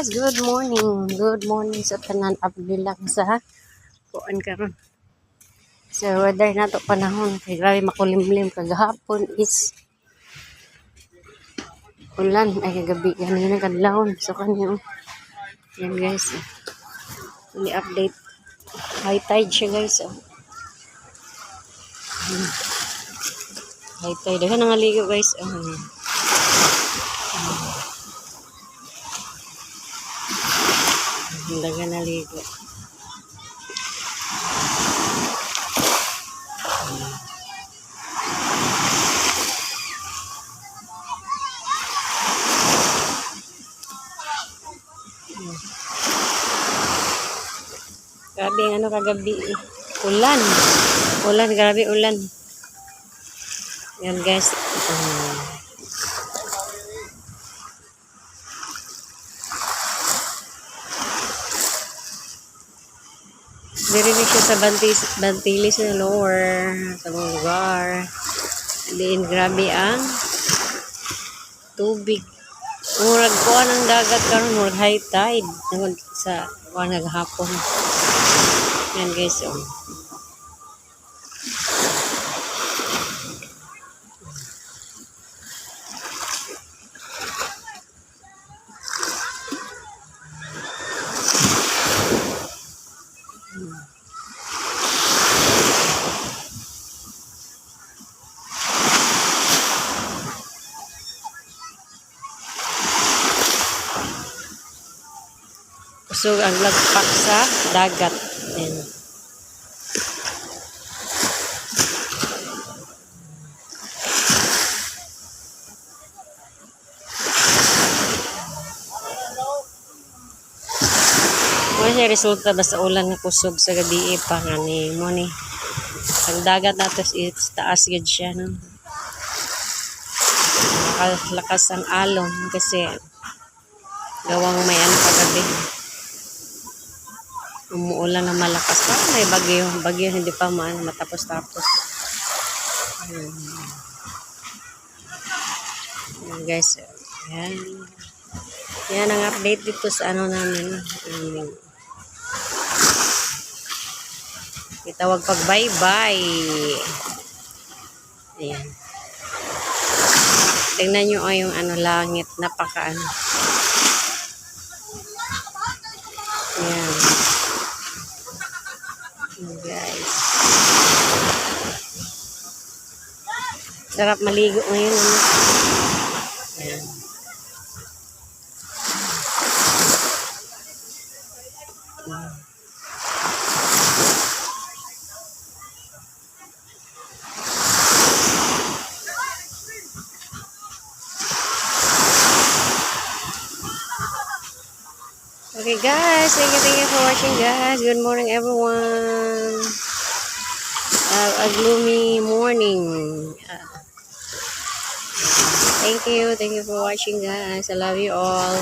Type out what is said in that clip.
guys, good morning. Good morning sa tanan abli lang sa kuan karon. Sa weather na to panahon, kay grabe makulimlim kagahapon is ulan ay kagabi ganina kadlawon so kanyo. Yan guys. Ini update. High tide siya guys. Oh. High tide. Dahan nga ligo guys. Oh. Daga naligo. Grabe ang ano kagabi. eh. Ulan. Ulan, grabe ulan. Yan guys. Um, Dirinig siya sa bantis, bantilis na lower sa mga lugar. Diin grabe ang tubig. Murag ko ng dagat karon murag high tide Tungod sa kuha naghapon. Yan guys, oh. Kusog ang lagpak sa dagat. Yan. Mo siya resulta ba sa ulan nga kusog sa gabi pa nga ni mo ni. Ang dagat nato is taas gid siya no. Nakalakas ang alon kasi gawang may ano kagabi. Umuulan na malakas pa. May bagyo. Bagyo hindi pa maano matapos-tapos. Ayan. Ayan guys. Ayan. Yan ang update dito sa ano namin. Um, itawag pag bye-bye. Ayan. Tingnan nyo oh, yung ano langit. Napaka ano. Ayan. Ayan, guys. Sarap maligo ngayon. Ano? Ayan. Okay guys, thank you, thank you for watching guys. Good morning everyone. Uh, a gloomy morning. Thank you, thank you for watching guys. I love you all.